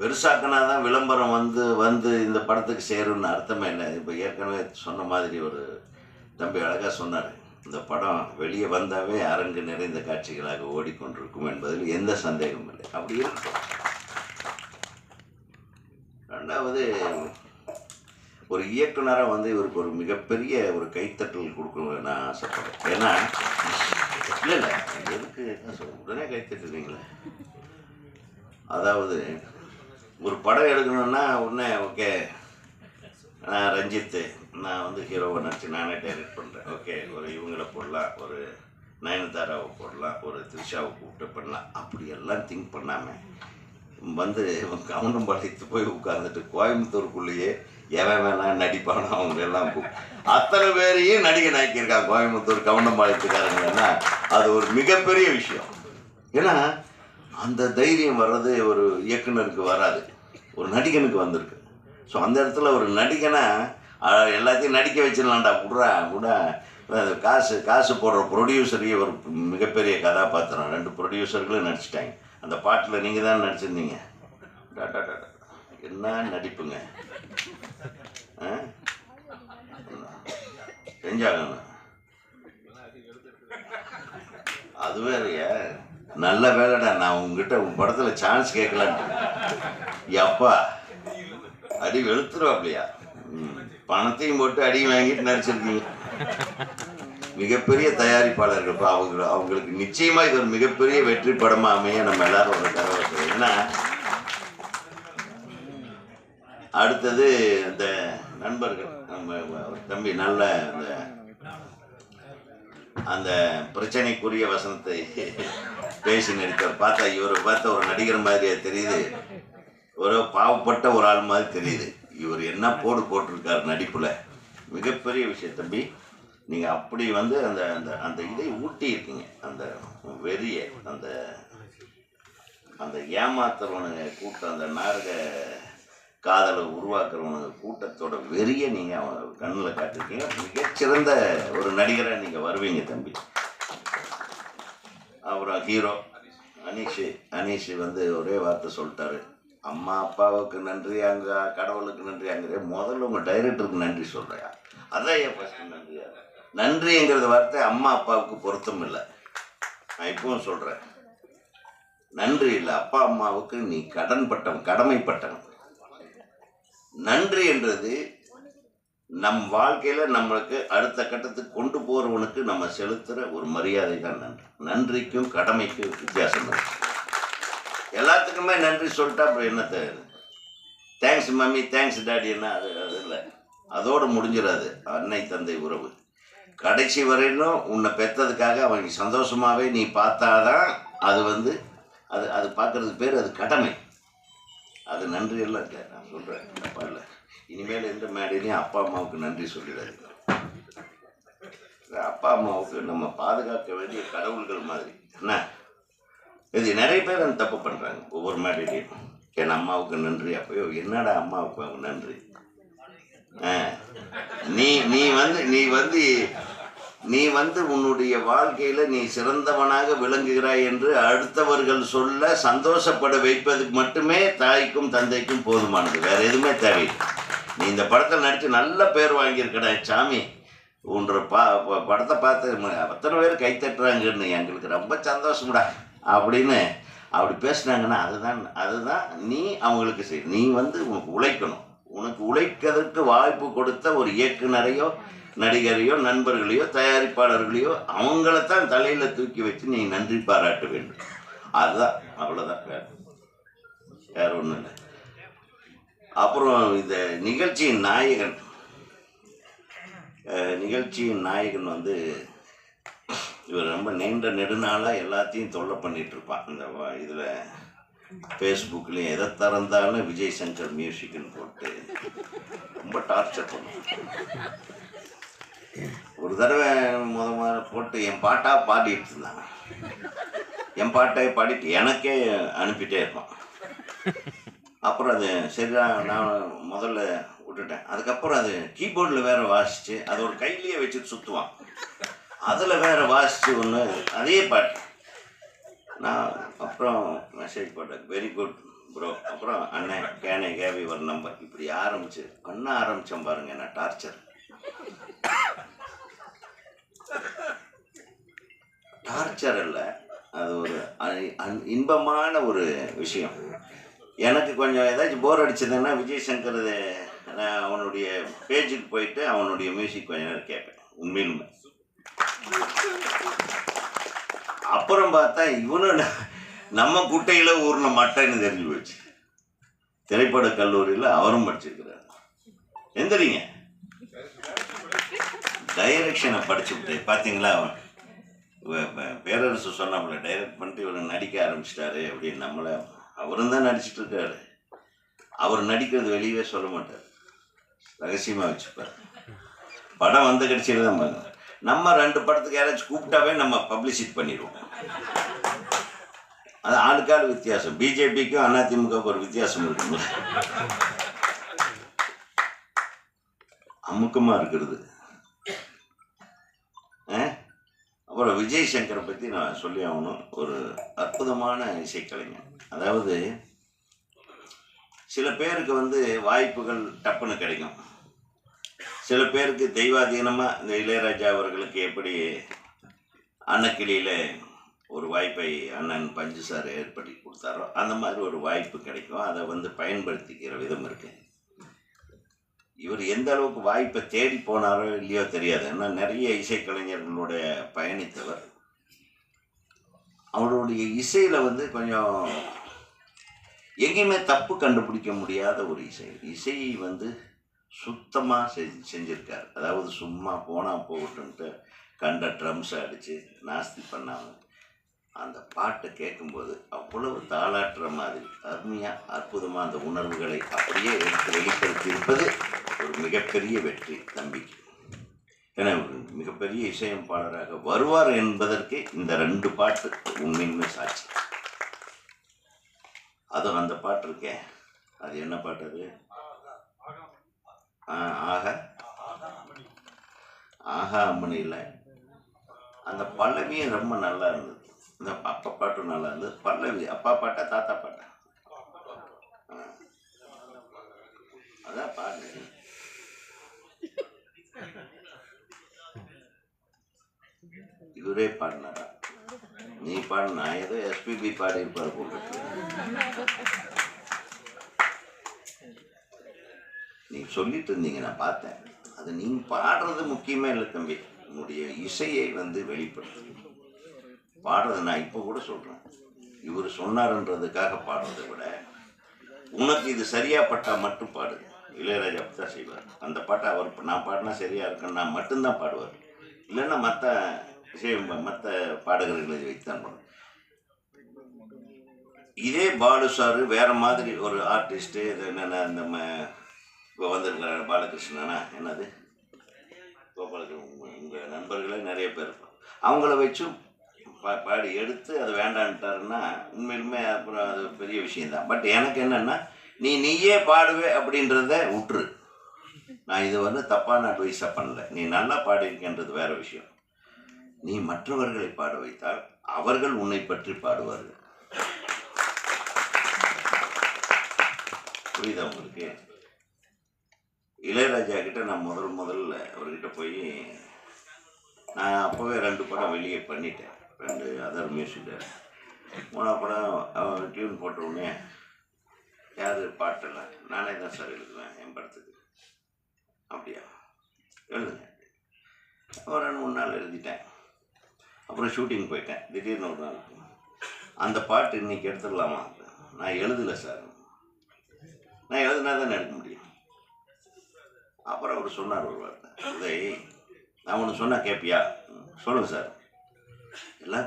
பெருசாக்கினா தான் விளம்பரம் வந்து வந்து இந்த படத்துக்கு சேரும்னு அர்த்தமே இல்லை. இப்போ ஏற்கனவே சொன்ன மாதிரி ஒரு தம்பி அழகாக சொன்னார் இந்த படம் வெளியே வந்தாவே அரங்கு நிறைந்த காட்சிகளாக ஓடிக்கொண்டிருக்கும் என்பதில் எந்த சந்தேகமும் இல்லை. அப்படி இருக்கும். ரெண்டாவது ஒரு இயக்குனராக வந்து இவருக்கு ஒரு மிகப்பெரிய ஒரு கைத்தட்டல் கொடுக்கணும் நான் ஆசைப்படுறேன். ஏன்னா இல்லை இல்லை எதுக்கு? என்ன உடனே கைத்தட்டுறீங்களே. அதாவது ஒரு படம் எடுக்கணும்னா உடனே ஓகே. நான் ரஞ்சித்து நான் வந்து ஹீரோவை நடிச்சு நானே டைரக்ட் பண்ணுறேன் ஓகே ஒரு இவங்கள போடலாம் ஒரு நயனதாராவை போடலாம் ஒரு த்ரிஷாவை கூப்பிட்டு பண்ணலாம். அப்படியெல்லாம் திங்க் பண்ணாமல் வந்து கவனம்பாளையத்து போய் உட்காந்துட்டு கோயம்புத்தூருக்குள்ளேயே எவன் வேணாம் நடிப்பானோ அவங்க எல்லாம் அத்தனை பேரையும் நடிகை நாய்க்கியிருக்கான் கோயம்புத்தூர் கவனம்பாளையத்துக்காரங்கன்னா அது ஒரு மிகப்பெரிய விஷயம். ஏன்னா அந்த தைரியம் வர்றது ஒரு இயக்குனருக்கு வராது. ஒரு நடிகனுக்கு வந்திருக்கு. ஸோ அந்த இடத்துல ஒரு நடிகனை எல்லாத்தையும் நடிக்க வச்சிடலாம்டா விட்றா கூட காசு காசு போடுற ப்ரொடியூசரையே ஒரு மிகப்பெரிய கதாபாத்திரம். ரெண்டு ப்ரொடியூசர்களும் நடிச்சிட்டாங்க. அந்த பாட்டில் நீங்கள் தான் நடிச்சிருந்தீங்க. டாடா டாடா என்ன நடிப்புங்க? ஆ? செஞ்சாகணும் இல்லையா நல்ல வேலைடா நான் உங்ககிட்ட உன் படத்தில் சான்ஸ் கேட்கலான்ட்டு எப்பா அடி வெளுத்துருவாப்லையா? பணத்தையும் போட்டு அடி வாங்கிட்டு நடிச்சிருக்கீங்க. மிகப்பெரிய தயாரிப்பாளர்கள் இப்போ அவங்க அவங்களுக்கு நிச்சயமாக இது ஒரு மிகப்பெரிய வெற்றி படமாக அமைய நம்ம எல்லாரும் ஒரு கனவு ஏன்னா அடுத்தது இந்த நண்பர்கள் நம்ம தம்பி நல்ல அந்த அந்த பிரச்சனைக்குரிய வசனத்தை பேசி நடித்த பார்த்தா இவரை பார்த்தா ஒரு நடிகர் மாதிரியே தெரியுது. ஒரு பாவப்பட்ட ஒரு ஆள் மாதிரி தெரியுது. இவர் என்ன போடு போட்டிருக்காரு நடிப்பில். மிகப்பெரிய விஷயம் தம்பி. நீங்கள் அப்படி வந்து அந்த அந்த அந்த இதை ஊட்டியிருக்கீங்க அந்த வெறியை அந்த அந்த ஏமாத்துறவனுங்க கூட்டம் அந்த நாடக காதலை உருவாக்குறவனுங்க கூட்டத்தோட வெறியை நீங்கள் அவன் கண்ணில் காட்டிருக்கீங்க. மிகச்சிறந்த ஒரு நடிகராக நீங்கள் வருவீங்க தம்பி. அவர் ஹீரோ. அனீஷ் அனீஷ் வந்து ஒரே வார்த்தை சொல்லிட்டாரு. அம்மா அப்பாவுக்கு நன்றி அங்கே கடவுளுக்கு நன்றி அங்கே முதல்ல உங்கள் டைரக்டருக்கு நன்றி சொல்றியா? அதான் என் ஃபஸ்ட்டு நன்றியா? நன்றிங்கிறது வார்த்தை அம்மா அப்பாவுக்கு பொருத்தம் இல்லை. நான் இப்பவும் சொல்கிறேன் நன்றி இல்லை. அப்பா அம்மாவுக்கு நீ கடன்பட்டவன் கடமைப்பட்டவன். நன்றி என்றது நம் வாழ்க்கையில் நம்மளுக்கு அடுத்த கட்டத்துக்கு கொண்டு போகிறவனுக்கு நம்ம செலுத்துகிற ஒரு மரியாதை தான் நன்றி. நன்றிக்கும் கடமைக்கும் வித்தியாசம் தான் எல்லாத்துக்குமே நன்றி சொல்லிட்டா அப்புறம் என்ன தேவை தேங்க்ஸ் மம்மி தேங்க்ஸ் டாடி என்ன? அது அது இல்லை. அதோடு முடிஞ்சிடாது. அன்னை தந்தை உறவு. கடைசி வரையிலும் உன்னை பெற்றதுக்காக அவங்க சந்தோஷமாகவே நீ பார்த்தாதான் அது வந்து அது அது பார்க்குறது பேர் அது கடமை. அது நன்றி எல்லாம் இல்லை நான் சொல்கிறேன் அப்பா இல்லை இனிமேல் எந்த மேடையிலையும் அப்பா அம்மாவுக்கு நன்றி சொல்லிடாதீங்க. அப்பா அம்மாவுக்கு நம்ம பாதுகாக்க வேண்டிய கடவுள்கள் மாதிரி. என்ன? இது நிறைய பேர் அந்த தப்பு பண்ணுறாங்க ஒவ்வொரு மேடையிலையும். என் அம்மாவுக்கு நன்றி அப்பயோ என்னடா அம்மாவுக்கு அவங்க நன்றி? ஆ. நீ நீ வந்து நீ வந்து நீ வந்து உன்னுடைய வாழ்க்கையில் நீ சிறந்தவனாக விளங்குகிறாய் என்று அடுத்தவர்கள் சொல்ல சந்தோஷப்பட வைப்பதுக்கு மட்டுமே தாய்க்கும் தந்தைக்கும் போதுமானது. வேற எதுவுமே தேவையில்லை. நீ இந்த படத்தில் நடித்து நல்ல பேர் வாங்கியிருக்கடா சாமி. உன்ற பா ப- படத்தை பார்த்து அத்தனை பேர் கைத்தட்டுறாங்கன்னு எங்களுக்கு ரொம்ப சந்தோஷம்டா அப்படின்னு அப்படி பேசுனாங்கன்னா அதுதான் அதுதான் நீ அவங்களுக்கு செய் நீ வந்து உனக்கு உழைக்கணும். உனக்கு உழைக்கிறதுக்கு வாய்ப்பு கொடுத்த ஒரு இயக்குனரையோ நடிகரையோ நண்பர்களையோ தயாரிப்பாளர்களையோ அவங்களத்தான் தலையில் தூக்கி வச்சு நீ நன்றி பாராட்ட வேண்டும். அதுதான் அவ்வளோதான் வேறு வேற ஒன்றும் இல்லை. அப்புறம் இந்த நிகழ்ச்சியின் நாயகன் நிகழ்ச்சியின் நாயகன் வந்து இவர் ரொம்ப நீண்ட நெடுநாளாக எல்லாத்தையும் தொல்லை பண்ணிகிட்டு இருப்பான். இந்த இதில் ஃபேஸ்புக்லேயும் எதை திறந்தாலும் விஜய் சங்கர் மியூசிக்னு போட்டு ரொம்ப டார்ச்சர் பண்ணுவோம் ஒரு தடவை முத முத போட்டு என் பாட்டா பாடிட்டு இருந்தாங்க. என் பாட்டை பாடிட்டு எனக்கே அனுப்பிட்டே இருப்பான். அப்புறம் அது சரிதான் நான் முதல்ல விட்டுட்டேன். அதுக்கப்புறம் அது கீபோர்டில் வேற வாசிச்சு அது ஒரு கையிலேயே வச்சுட்டு சுற்றுவான் அதில் வேற வாசிச்சு ஒன்று அதே பாட்டு. நான் அப்புறம் மெசேஜ் போட்டேன் வெரி குட் ப்ரோ அப்புறம் அண்ணன் கேனை கேவி ஒரு நம்பர் இப்படி ஆரம்பிச்சு பண்ண ஆரம்பித்தேன் பாருங்க நான் டார்ச்சர் டார்ச்சர் இல்லை. அது ஒரு அன்- இன்பமான ஒரு விஷயம். எனக்கு கொஞ்சம் ஏதாச்சும் போர் அடிச்சதுன்னா விஜய் சங்கர் நான் அவனுடைய பேஜுக்கு போயிட்டு அவனுடைய மியூசிக் கொஞ்ச நேரம் கேட்பேன் உண்மையிலுமே. அப்புறம் பார்த்தா இவனும் நம்ம குட்டையில் ஊர்ன மட்டைன்னு தெரிஞ்சு போச்சு. திரைப்பட கல்லூரியில் அவரும் படிச்சிருக்கிறார். எந்திரிங்க. டைரக்ஷனை படிச்சு விட்டேன். பார்த்தீங்களா அவன் பேரரசு சொன்னாப்புல டைரக்ட் பண்ணிட்டு இவர் நடிக்க ஆரம்பிச்சிட்டாரு அப்படின்னு நம்மளை அவரும் தான் நடிச்சிட்டு இருக்காரு. அவர் நடிக்கிறது வெளியவே சொல்ல மாட்டார். ரகசியமாக வச்சுப்பார். படம் வந்த கடைசியில் தான் பாருங்க. நம்ம ரெண்டு படத்துக்கு யாராச்சும் கூப்பிட்டாவே நம்ம பப்ளிசிட் பண்ணிடுவோம். அது ஆளுக்காள் வித்தியாசம். பிஜேபிக்கும் அதிமுகவுக்கு ஒரு வித்தியாசம் இருக்குங்களா அமுக்கமாக இருக்கிறது. அப்புறம் விஜய் சங்கரை பற்றி நான் சொல்லி ஆகணும். ஒரு அற்புதமான இசைக்கலைஞர். அதாவது சில பேருக்கு வந்து வாய்ப்புகள் டப்புன்னு கிடைக்கும். சில பேருக்கு தெய்வாதீனமாக இந்த இளையராஜா அவர்களுக்கு எப்படி அன்னக்கிளியில் ஒரு வாய்ப்பை அண்ணன் பஞ்சு சார் ஏற்படுத்தி கொடுத்தாரோ அந்த மாதிரி ஒரு வாய்ப்பு கிடைக்கும். அதை வந்து பயன்படுத்திக்கிற விதம் இருக்குது இவர் எந்த அளவுக்கு வாய்ப்பை தேடி போனாரோ இல்லையோ தெரியாது. ஏன்னா நிறைய இசைக்கலைஞர்களுடைய பயணித்தவர். அவருடைய இசையில் வந்து கொஞ்சம் எங்கேயுமே தப்பு கண்டுபிடிக்க முடியாத ஒரு இசை. இசை வந்து சுத்தமாக செஞ்சு செஞ்சுருக்கார். அதாவது சும்மா போனால் போகட்டும்ட்டு கண்ட ட்ரம்ஸை அடித்து நாஸ்தி பண்ணாமல் அந்த பாட்டை கேட்கும்போது அவ்வளவு தாளாட்டுற மாதிரி அருமையாக அற்புதமாக அந்த உணர்வுகளை அப்படியே எடுத்து வெளிப்படுத்தி இருப்பது ஒரு மிகப்பெரிய வெற்றி தம்பிக்கு ஏன்னா மிகப்பெரிய இசையமைப்பாளராக வருவார் என்பதற்கு இந்த ரெண்டு பாட்டு உண்மையுமே சாட்சி. அதுவும் அந்த பாட்டு இருக்கே. அது என்ன பாட்டு அது? ஆ, ஆக? ஆஹா அம்மன் இல்லை. அந்த பல்லவியும் ரொம்ப நல்லா இருந்தது. இந்த அப்பா பாட்டும் நல்லா இருந்தது பல்லவி அப்பா பாட்டா தாத்தா பாட்டா? அதான் பாட்டு. இவரே பாடினாரா? நீ பாடினா ஏதோ எஸ்பிபி பாடி இருப்பார் போட்டு நீ சொல்லிட்டு இருந்தீங்க நான் பார்த்தேன். அது நீங்கள் பாடுறது முக்கியமே இல்லை தம்பி. உன்னுடைய இசையை வந்து வெளிப்படுத்து பாடுறது நான் இப்போ கூட சொல்கிறேன் இவர் சொன்னார்ன்றதுக்காக பாடுறதை விட உனக்கு இது சரியா பட்டா மட்டும் பாடு. இளையராஜா அப்படி தான் செய்வார். அந்த பாட்டை அவர் நான் பாடினா சரியாக இருக்குன்னா மட்டும்தான் பாடுவார். இல்லைன்னா மற்ற இசை மற்ற பாடகர்களை வைத்தான் பண்ணும் இதே பாலு சார் வேறு மாதிரி ஒரு ஆர்டிஸ்ட்டு இது என்னென்ன இந்த ம- இப்போ வந்திருக்கிற பாலகிருஷ்ணனா என்னது? கோபாலகிருஷ்ணன் உங்கள் உங்கள் நண்பர்களே நிறைய பேர் இருப்பாங்க. அவங்கள வச்சும் பாடி எடுத்து அது வேண்டான்ட்டாருன்னா உண்மையிலுமே அப்புறம் அது பெரிய விஷயந்தான் பட் எனக்கு என்னென்னா நீ நீயே பாடுவே அப்படின்றத விட்டுரு நான் இது வந்து தப்பான அட்வைஸாக பண்ணல. நீ நல்லா பாடியிருக்கின்றது வேறு விஷயம். நீ மற்றவர்களை பாட வைத்தால் அவர்கள் உன்னை பற்றி பாடுவார்கள். புரியுதா உங்களுக்கு? இளையராஜா கிட்ட நான் முதல் முதல்ல அவர்கிட்ட போய் நான் அப்போவே ரெண்டு படம் வெளியே பண்ணிட்டேன். ரெண்டு அதர் மியூசிக் மூணா படம் அவன் டியூன் போட்ட உடனே யார் பாட்டெல்லாம் நானே தான் சார் எழுதுவேன் என் படத்துக்கு. அப்படியா? எழுதுங்க. ஒரு ரெண்டு மூணு நாள் எழுதிட்டேன். அப்புறம் ஷூட்டிங் போயிட்டேன். திடீர்னு ஒரு நாள். அந்த பாட்டு இன்னைக்கு எடுத்துடலாமா? நான் எழுதலை சார். நான் எழுதுனா தான் எடுக்க முடியும். அப்புறம் அவர் சொன்னார் ஒரு வார்த்தை. உதய் நான் ஒன்று சொன்னால் கேட்பியா சொல்லுங்கள் சார். 来